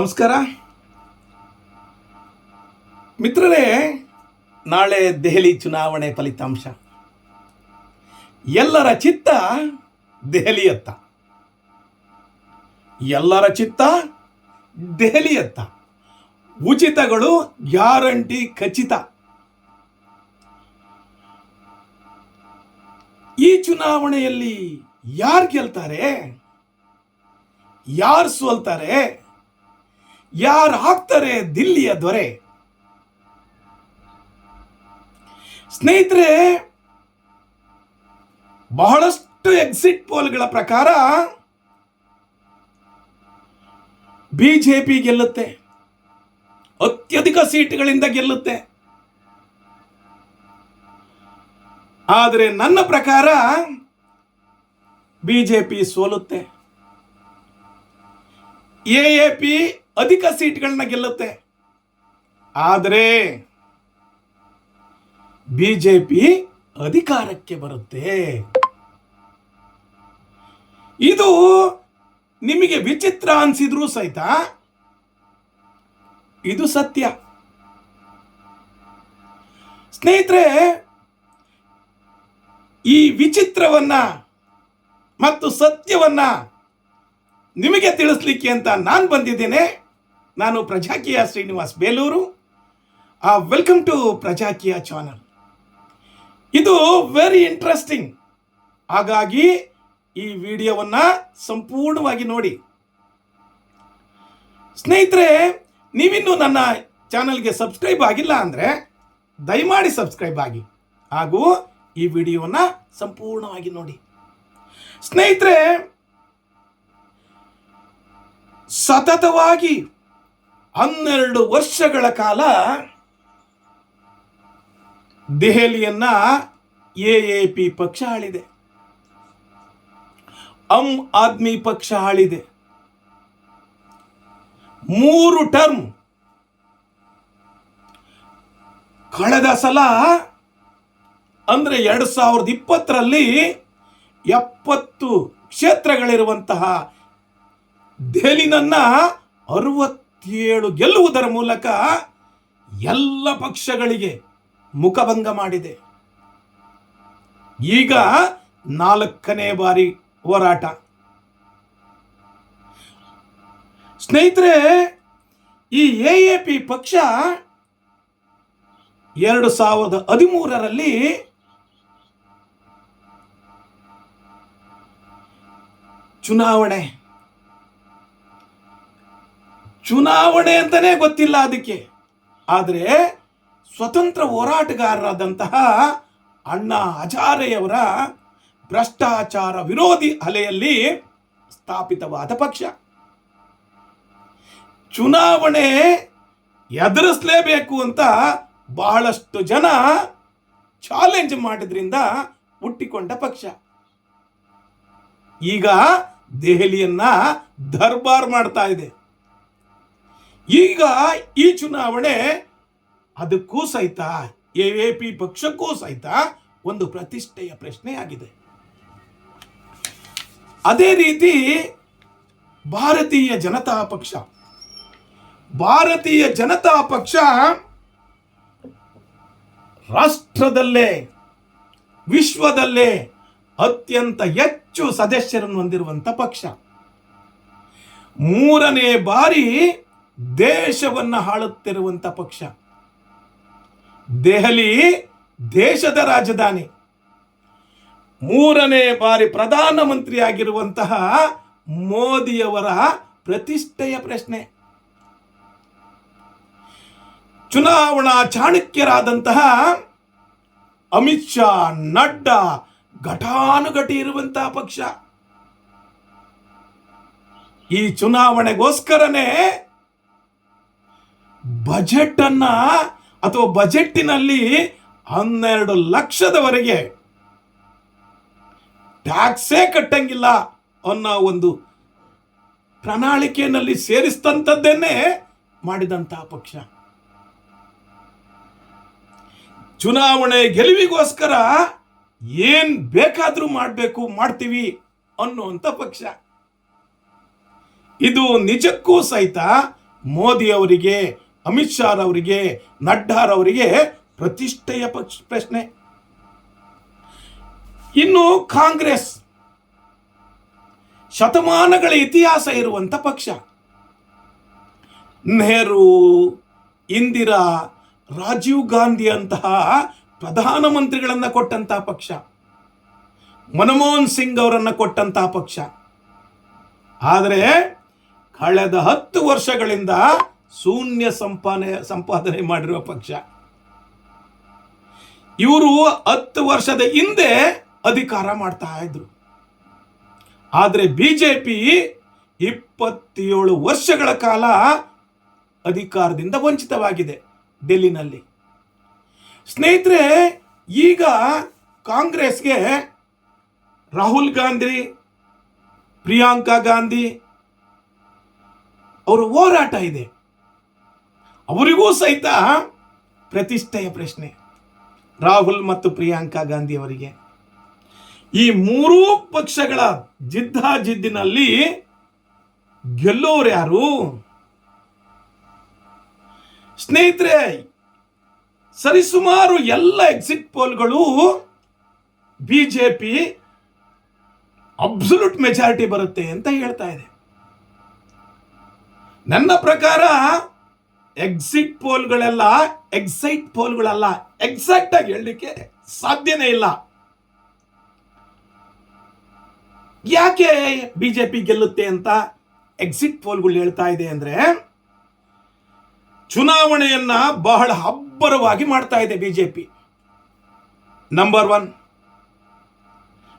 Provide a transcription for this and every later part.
ನಮಸ್ಕಾರ. ಮಿತ್ರರೇ, ನಾಳೆ ದೆಹಲಿ ಚುನಾವಣೆ ಫಲಿತಾಂಶ. ಎಲ್ಲರ ಚಿತ್ತ ದೆಹಲಿಯತ್ತ. ಎಲ್ಲರ ಚಿತ್ತ ದೆಹಲಿಯತ್ತ. ಉಚಿತಗಳು ಗ್ಯಾರಂಟಿ ಖಚಿತ. ಈ ಚುನಾವಣೆಯಲ್ಲಿ ಯಾರು ಗೆಲ್ತಾರೆ? ಯಾರು ಸೋಲ್ತಾರೆ? ಯಾರು ಹಾಕ್ತಾರೆ ದಿಲ್ಲಿಯ ದೊರೆ? ಸ್ನೇಹಿತರೆ, ಬಹಳಷ್ಟು ಎಕ್ಸಿಟ್ ಪೋಲ್ಗಳ ಪ್ರಕಾರ ಬಿಜೆಪಿ ಗೆಲ್ಲುತ್ತೆ. ಅತ್ಯಧಿಕ ಸೀಟ್ಗಳಿಂದ ಗೆಲ್ಲುತ್ತೆ. ಆದರೆ ನನ್ನ ಪ್ರಕಾರ ಬಿಜೆಪಿ ಸೋಲುತ್ತೆ. ಎ ಎ ಪಿ ಅಧಿಕ ಸೀಟ್ಗಳನ್ನ ಗೆಲ್ಲುತ್ತೆ. ಆದರೆ ಬಿಜೆಪಿ ಅಧಿಕಾರಕ್ಕೆ ಬರುತ್ತೆ. ಇದು ನಿಮಗೆ ವಿಚಿತ್ರ ಅನ್ಸಿದ್ರೂ ಸಹಿತ ಇದು ಸತ್ಯ. ಸ್ನೇಹಿತರೆ, ಈ ವಿಚಿತ್ರವನ್ನ ಮತ್ತು ಸತ್ಯವನ್ನ ನಿಮಗೆ ತಿಳಿಸ್ಲಿಕ್ಕೆ ಅಂತ ನಾನು ಬಂದಿದ್ದೇನೆ. ನಾನು ಪ್ರಜಾಕೀಯ ಶ್ರೀನಿವಾಸ್ ಬೇಲೂರು. ಆ ವೆಲ್ಕಮ್ ಟು ಪ್ರಜಾಕೀಯ ಚಾನಲ್ ಇದು ವೆರಿ ಇಂಟ್ರೆಸ್ಟಿಂಗ್ ಹಾಗಾಗಿ ಈ ವಿಡಿಯೋವನ್ನು ಸಂಪೂರ್ಣವಾಗಿ ನೋಡಿ. ಸ್ನೇಹಿತರೆ, ನೀವಿನ್ನೂ ನನ್ನ ಚಾನಲ್ಗೆ ಸಬ್ಸ್ಕ್ರೈಬ್ ಆಗಿಲ್ಲ ಅಂದರೆ ದಯಮಾಡಿ ಸಬ್ಸ್ಕ್ರೈಬ್ ಆಗಿ. ಹಾಗೂ ಈ ವಿಡಿಯೋವನ್ನು ಸಂಪೂರ್ಣವಾಗಿ ನೋಡಿ. ಸ್ನೇಹಿತರೆ, ಸತತವಾಗಿ ಹನ್ನೆರಡು ವರ್ಷಗಳ ಕಾಲ ದೆಹಲಿಯನ್ನ ಎ ಎ ಪಿ ಪಕ್ಷ ಆಳಿದೆ. ಆಮ್ ಆದ್ಮಿ ಪಕ್ಷ ಆಳಿದೆ. ಮೂರು ಟರ್ಮ್ ಕಳೆದ ಸಲ ಅಂದ್ರೆ ಎರಡು ಸಾವಿರದ ಇಪ್ಪತ್ತರಲ್ಲಿ ಎಪ್ಪತ್ತು ಕ್ಷೇತ್ರಗಳಿರುವಂತಹ ದೆಹಲಿನನ್ನ ಅರವತ್ತೇಳು ಗೆಲ್ಲುವುದರ ಮೂಲಕ ಎಲ್ಲ ಪಕ್ಷಗಳಿಗೆ ಮುಖಭಂಗ ಮಾಡಿದೆ. ಈಗ ನಾಲ್ಕನೇ ಬಾರಿ ಹೋರಾಟ. ಸ್ನೇಹಿತರೆ, ಈ ಎ ಎ ಪಿ ಪಕ್ಷ ಎರಡು ಸಾವಿರದ ಹದಿಮೂರರಲ್ಲಿ ಚುನಾವಣೆ ಚುನಾವಣೆ ಅಂತಲೇ ಗೊತ್ತಿಲ್ಲ ಅದಕ್ಕೆ. ಆದರೆ ಸ್ವತಂತ್ರ ಹೋರಾಟಗಾರರಾದಂತಹ ಅಣ್ಣಾ ಹಜಾರೆಯವರ ಭ್ರಷ್ಟಾಚಾರ ವಿರೋಧಿ ಅಲೆಯಲ್ಲಿ ಸ್ಥಾಪಿತವಾದ ಪಕ್ಷ. ಚುನಾವಣೆ ಎದುರಿಸಲೇಬೇಕು ಅಂತ ಬಹಳಷ್ಟು ಜನ ಚಾಲೆಂಜ್ ಮಾಡಿದ್ರಿಂದ ಹುಟ್ಟಿಕೊಂಡ ಪಕ್ಷ. ಈಗ ದೆಹಲಿಯನ್ನ ದರ್ಬಾರ್ ಮಾಡ್ತಾ ಇದೆ. ಈಗ ಈ ಚುನಾವಣೆ ಅದಕ್ಕೂ ಸಹಿತ ಎ ಎ ಪಿ ಪಕ್ಷಕ್ಕೂ ಸಹಿತ ಒಂದು ಪ್ರತಿಷ್ಠೆಯ ಪ್ರಶ್ನೆಯಾಗಿದೆ ಅದೇ ರೀತಿ ಭಾರತೀಯ ಜನತಾ ಪಕ್ಷ, ಭಾರತೀಯ ಜನತಾ ಪಕ್ಷ ರಾಷ್ಟ್ರದಲ್ಲೇ, ವಿಶ್ವದಲ್ಲೇ ಅತ್ಯಂತ ಹೆಚ್ಚು ಸದಸ್ಯರನ್ನು ಹೊಂದಿರುವಂತ ಪಕ್ಷ. ಮೂರನೇ ಬಾರಿ ದೇಶವನ್ನ ಹಾಳುತ್ತಿರುವಂಥ ಪಕ್ಷ. ದೆಹಲಿ ದೇಶದ ರಾಜಧಾನಿ. ಮೂರನೇ ಬಾರಿ ಪ್ರಧಾನಮಂತ್ರಿಯಾಗಿರುವಂತಹ ಮೋದಿಯವರ ಪ್ರತಿಷ್ಠೆಯ ಪ್ರಶ್ನೆ. ಚುನಾವಣಾ ಚಾಣಕ್ಯರಾದಂತಹ ಅಮಿತ್ ಶಾ, ನಡ್ಡಾ ಘಟಾನುಘಟಿ ಇರುವಂತಹ ಪಕ್ಷ. ಈ ಚುನಾವಣೆಗೋಸ್ಕರನೇ ಬಜೆಟ್ ಅನ್ನ ಅಥವಾ ಬಜೆಟ್ಟಿನಲ್ಲಿ ಹನ್ನೆರಡು ಲಕ್ಷದವರೆಗೆ ಟ್ಯಾಕ್ಸೇ ಕಟ್ಟಂಗಿಲ್ಲ ಅನ್ನೋ ಒಂದು ಪ್ರಣಾಳಿಕೆಯಲ್ಲಿ ಸೇರಿಸಿದಂಥದ್ದೇನೆ ಮಾಡಿದಂತಹ ಪಕ್ಷ. ಚುನಾವಣೆ ಗೆಲುವಿಗೋಸ್ಕರ ಏನ್ ಬೇಕಾದರೂ ಮಾಡಬೇಕು, ಮಾಡ್ತೀವಿ ಅನ್ನುವಂಥ ಪಕ್ಷ. ಇದು ನಿಜಕ್ಕೂ ಸಹಿತ ಮೋದಿ ಅವರಿಗೆ ಅಮಿತ್ ಶಾ ಅವರಿಗೆ ನಡ್ಡಾರವರಿಗೆ ಪ್ರತಿಷ್ಠೆಯ ಪಕ್ಷ, ಪ್ರಶ್ನೆ. ಇನ್ನು ಕಾಂಗ್ರೆಸ್. ಶತಮಾನಗಳ ಇತಿಹಾಸ ಇರುವಂತ ಪಕ್ಷ. ನೆಹರು, ಇಂದಿರಾ, ರಾಜೀವ್ ಗಾಂಧಿ ಅಂತಹ ಪ್ರಧಾನಮಂತ್ರಿಗಳನ್ನ ಕೊಟ್ಟಂತಹ ಪಕ್ಷ. ಮನಮೋಹನ್ ಸಿಂಗ್ ಅವರನ್ನು ಕೊಟ್ಟಂತಹ ಪಕ್ಷ. ಆದರೆ, ಕಳೆದ ಹತ್ತು ವರ್ಷಗಳಿಂದ ಶೂನ್ಯ ಸಂಪಾದನೆ ಸಂಪಾದನೆ ಮಾಡಿರುವ ಪಕ್ಷ. ಇವರು ಹತ್ತು ವರ್ಷದ ಹಿಂದೆ ಅಧಿಕಾರ ಮಾಡ್ತಾ ಇದ್ರು. ಆದರೆ ಬಿಜೆಪಿ ಇಪ್ಪತ್ತೇಳು ವರ್ಷಗಳ ಕಾಲ ಅಧಿಕಾರದಿಂದ ವಂಚಿತವಾಗಿದೆ ಡೆಲ್ಲಿನಲ್ಲಿ ಸ್ನೇಹಿತರೆ, ಈಗ ಕಾಂಗ್ರೆಸ್ಗೆ ರಾಹುಲ್ ಗಾಂಧಿ, ಪ್ರಿಯಾಂಕಾ ಗಾಂಧಿ, ಅವರು ಹೋರಾಟ ಇದೆ. ಅವರಿಗೂ ಸಹಿತ ಪ್ರತಿಷ್ಠೆಯ ಪ್ರಶ್ನೆ. ರಾಹುಲ್ ಮತ್ತು ಪ್ರಿಯಾಂಕಾ ಗಾಂಧಿ ಅವರಿಗೆ ಈ ಮೂರೂ ಪಕ್ಷಗಳ ಜಿದ್ದಾಜಿದ್ದಿನಲ್ಲಿ ಗೆಲ್ಲೋರು ಯಾರು? ಸ್ನೇಹಿತರೆ, ಸರಿಸುಮಾರು ಎಲ್ಲ exit ಪೋಲ್ಗಳು B J P absolute majority ಬರುತ್ತೆ ಅಂತ ಹೇಳ್ತಾ ಇದೆ. ನನ್ನ ಪ್ರಕಾರ ಎಕ್ಸಿಟ್ ಪೋಲ್ಗಳೆಲ್ಲ ಎಕ್ಸೈಟ್ ಪೋಲ್ಗಳಲ್ಲ ಎಕ್ಸಾಕ್ಟ್ ಆಗಿ ಹೇಳಲಿಕ್ಕೆ ಸಾಧ್ಯನೇ ಇಲ್ಲ. ಯಾಕೆ ಬಿಜೆಪಿ ಗೆಲ್ಲುತ್ತೆ ಅಂತ ಎಕ್ಸಿಟ್ ಪೋಲ್ಗಳು ಹೇಳ್ತಾ ಇದೆ ಅಂದ್ರೆ, ಚುನಾವಣೆಯನ್ನ ಬಹಳ ಅಬ್ಬರವಾಗಿ ಮಾಡ್ತಾ ಇದೆ BJP number one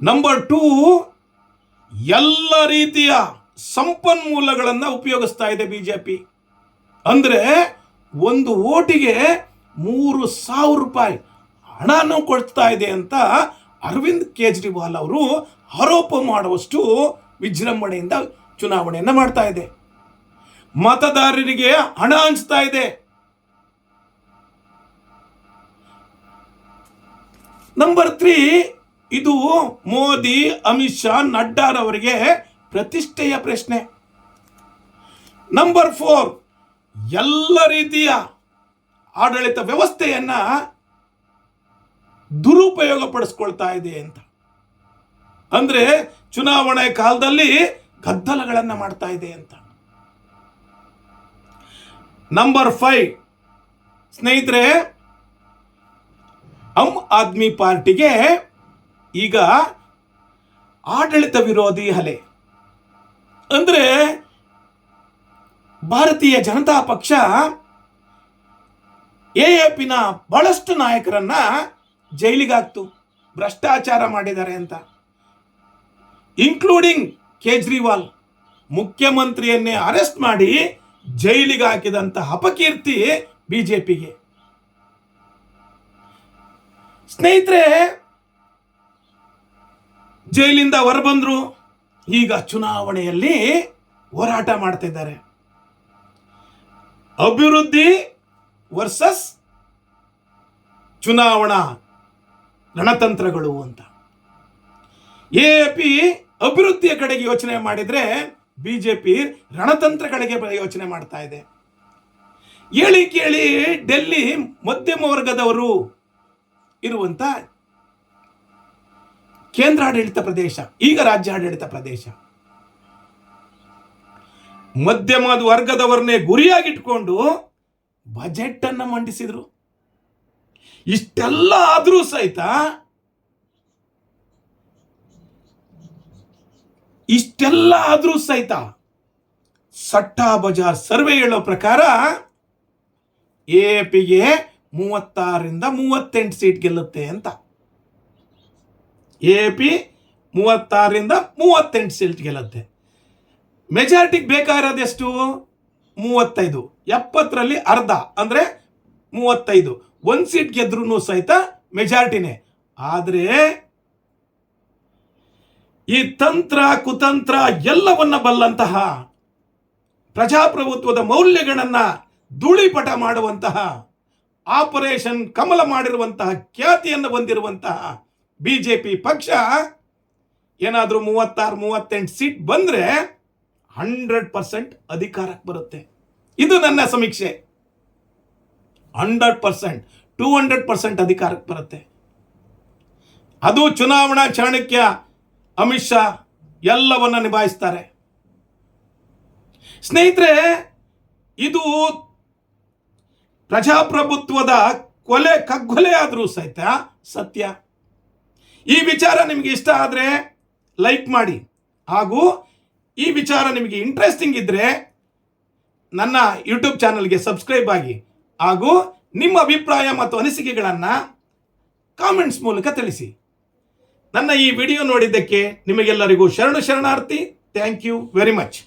number two ಎಲ್ಲ ರೀತಿಯ ಸಂಪನ್ಮೂಲಗಳನ್ನು ಉಪಯೋಗಿಸ್ತಾ ಇದೆ ಬಿಜೆಪಿ ಅಂದ್ರೆ ಒಂದು ಓಟಿಗೆ ಮೂರು ಸಾವಿರ ರೂಪಾಯಿ ಹಣನೂ ಕೊಡ್ತಾ ಇದೆ ಅಂತ ಅರವಿಂದ್ ಕೇಜ್ರಿವಾಲ್ ಅವರು ಆರೋಪ ಮಾಡುವಷ್ಟು ವಿಜೃಂಭಣೆಯಿಂದ ಚುನಾವಣೆಯನ್ನು ಮಾಡ್ತಾ ಇದೆ. ಮತದಾರರಿಗೆ ಹಣ ಹಂಚ್ತಾ ಇದೆ. ನಂಬರ್ ತ್ರೀ ಇದು ಮೋದಿ, ಅಮಿತ್ ಶಾ, ನಡ್ಡಾರವರಿಗೆ ಪ್ರತಿಷ್ಠೆಯ ಪ್ರಶ್ನೆ. ನಂಬರ್ ಫೋರ್ ಎಲ್ಲ ರೀತಿಯ ಆಡಳಿತ ವ್ಯವಸ್ಥೆಯನ್ನ ದುರುಪಯೋಗ ಪಡಿಸ್ಕೊಳ್ತಾ ಇದೆ ಅಂತ. ಅಂದ್ರೆ ಚುನಾವಣೆ ಕಾಲದಲ್ಲಿ ಗದ್ದಲಗಳನ್ನ ಮಾಡ್ತಾ ಇದೆ ಅಂತ. ನಂಬರ್ ಫೈವ್ ಸ್ನೇಹಿತರೆ, ಆಮ್ ಆದ್ಮಿ ಪಾರ್ಟಿಗೆ ಈಗ ಆಡಳಿತ ವಿರೋಧಿ ಅಲೆ ಅಂದ್ರೆ ಭಾರತೀಯ ಜನತಾ ಪಕ್ಷ ಎ ಎ ಪಿನ ಬಹಳಷ್ಟು ನಾಯಕರನ್ನ ಜೈಲಿಗಾಕ್ತು, ಭ್ರಷ್ಟಾಚಾರ ಮಾಡಿದ್ದಾರೆ ಅಂತ. ಇನ್ಕ್ಲೂಡಿಂಗ್ ಕೇಜ್ರಿವಾಲ್, ಮುಖ್ಯಮಂತ್ರಿಯನ್ನೇ ಅರೆಸ್ಟ್ ಮಾಡಿ ಜೈಲಿಗೆ ಹಾಕಿದಂಥ ಅಪಕೀರ್ತಿ ಬಿಜೆಪಿಗೆ. ಸ್ನೇಹಿತರೆ, ಜೈಲಿಂದ ಹೊರಬಂದ್ರು, ಈಗ ಚುನಾವಣೆಯಲ್ಲಿ ಹೋರಾಟ ಮಾಡ್ತಾ ಇದ್ದಾರೆ ಅಭಿವೃದ್ಧಿ ವರ್ಸಸ್ ಚುನಾವಣಾ ರಣತಂತ್ರಗಳು ಅಂತ. ಎ ಪಿ ಅಭಿವೃದ್ಧಿಯ ಕಡೆಗೆ ಯೋಚನೆ ಮಾಡಿದ್ರೆ ಬಿಜೆಪಿ ಕಡೆಗೆ ಯೋಚನೆ ಮಾಡ್ತಾ ಇದೆ. ಹೇಳಿ ಕೇಳಿ ಡೆಲ್ಲಿ ಮಧ್ಯಮ ವರ್ಗದವರು ಇರುವಂತ ಕೇಂದ್ರಾಡಳಿತ ಪ್ರದೇಶ, ಈಗ ರಾಜ್ಯಾಡಳಿತ ಪ್ರದೇಶ. ಮಧ್ಯಮ ವರ್ಗದವರನ್ನೇ ಗುರಿಯಾಗಿಟ್ಕೊಂಡು ಬಜೆಟ್ ಅನ್ನ ಮಂಡಿಸಿದ್ರು. ಇಷ್ಟೆಲ್ಲ ಆದರೂ ಸಹಿತ ಇಷ್ಟೆಲ್ಲ ಆದರೂ ಸಹಿತ ಸಟ್ಟಾ ಬಜಾರ್ ಸರ್ವೆ ಹೇಳೋ ಪ್ರಕಾರ ಎ ಪಿಗೆ ಮೂವತ್ತಾರರಿಂದ ಮೂವತ್ತೆಂಟು ಸೀಟ್ ಗೆಲ್ಲುತ್ತೆ ಅಂತ. ಎ ಪಿ ಮೂವತ್ತಾರರಿಂದ ಮೂವತ್ತೆಂಟು ಸೀಟ್ ಗೆಲ್ಲುತ್ತೆ. ಮೆಜಾರಿಟಿಗೆ ಬೇಕಾಗಿರೋದೆಷ್ಟು? ಮೂವತ್ತೈದು. ಎಪ್ಪತ್ತರಲ್ಲಿ ಅರ್ಧ, ಅಂದರೆ ಮೂವತ್ತೈದು. ಒಂದು ಸೀಟ್ ಗೆದ್ರೂ ಸಹಿತ ಮೆಜಾರಿಟಿನೇ ಆದರೆ ಈ ತಂತ್ರ, ಕುತಂತ್ರ ಎಲ್ಲವನ್ನ ಬಲ್ಲಂತಹ ಪ್ರಜಾಪ್ರಭುತ್ವದ ಮೌಲ್ಯಗಳನ್ನ ಧೂಳಿಪಟ ಮಾಡುವಂತಹ, ಆಪರೇಷನ್ ಕಮಲ ಮಾಡಿರುವಂತಹ, ಖ್ಯಾತಿಯನ್ನು ಹೊಂದಿರುವಂತಹ ಬಿಜೆಪಿ ಪಕ್ಷ ಏನಾದರೂ ಮೂವತ್ತಾರು, ಮೂವತ್ತೆಂಟು ಸೀಟ್ ಬಂದರೆ ಹಂಡ್ರೆಡ್ ಪರ್ಸೆಂಟ್ ಅಧಿಕಾರಕ್ಕೆ ಬರುತ್ತೆ. ಇದು ನನ್ನ ಸಮೀಕ್ಷೆ. Hundred percent, two hundred percent ಅಧಿಕಾರಕ್ಕೆ ಬರುತ್ತೆ. ಅದು ಚುನಾವಣಾ ಚಾಣಕ್ಯ ಅಮಿತ್ ಶಾ ಎಲ್ಲವನ್ನ ನಿಭಾಯಿಸ್ತಾರೆ. ಸ್ನೇಹಿತರೆ, ಇದು ಪ್ರಜಾಪ್ರಭುತ್ವದ ಕೊಲೆ ಕಗ್ಗೊಲೆ ಆದರೂ ಸಹಿತ ಸತ್ಯ. ಈ ವಿಚಾರ ನಿಮಗೆ ಇಷ್ಟ ಆದರೆ ಲೈಕ್ ಮಾಡಿ ಹಾಗೂ ಈ ವಿಚಾರ ನಿಮಗೆ ಇಂಟ್ರೆಸ್ಟಿಂಗ್ ಇದ್ದರೆ ನನ್ನ ಯೂಟ್ಯೂಬ್ ಚಾನಲ್ಗೆ ಸಬ್ಸ್ಕ್ರೈಬ್ ಆಗಿ ಹಾಗೂ ನಿಮ್ಮ ಅಭಿಪ್ರಾಯ ಮತ್ತು ಅನಿಸಿಕೆಗಳನ್ನು ಕಾಮೆಂಟ್ಸ್ ಮೂಲಕ ತಿಳಿಸಿ. ನನ್ನ ಈ ವಿಡಿಯೋ ನೋಡಿದ್ದಕ್ಕೆ ನಿಮಗೆಲ್ಲರಿಗೂ ಶರಣು ಶರಣಾರ್ಥಿ. Thank you very much